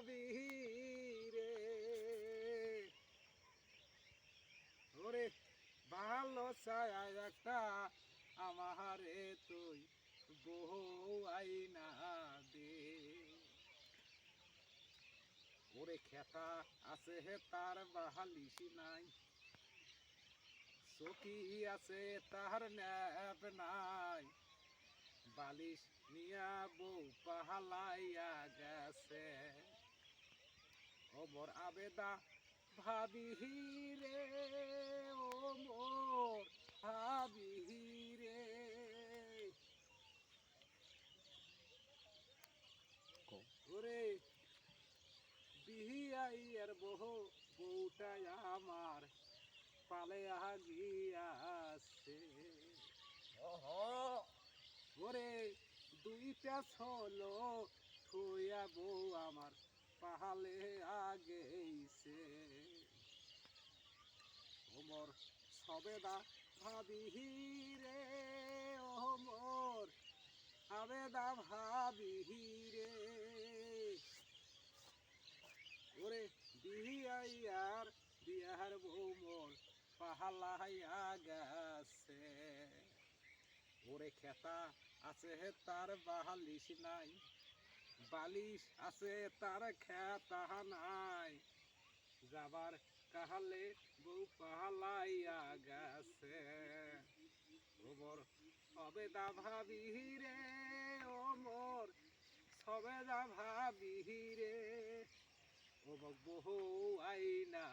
রে ওরে ভালো ছায় একটা আমারে তুই বহু আইনা দে ওরে খেতা আছে হে তার বাহালিসি নাই সখী আছে তাহার ন্যাপ নাই বালিশ নিয়া বউ পাহালাইয়া গা ও মোর আবেদা ভাবিহি রে ও মোর ভাবিহি রে। ওরে বিহিয়াইয়ার বহু বউটাই আমার পালে গিয়াছে। ওরে দুইটা ছলো থুয়া বউ আমার। পাহালে আগেইছে ওমর সবেদা ভাবিহি রে ওমর আবেদা ভাবিহি রে ওরে বিহিয়াইয়ার বিয়ার বউ মোর পাহালাইয়া গেছে ওরে খেতা আছে তার বাহালিস নাই। বালিশ আছে, তার তাহা নাই। যাবার কাহালে বউ পাহালাইয়া গেছে। ওমর সবেদা ভাবি রে ওমর সবেদা ভাবি রে। ও বহু আইনা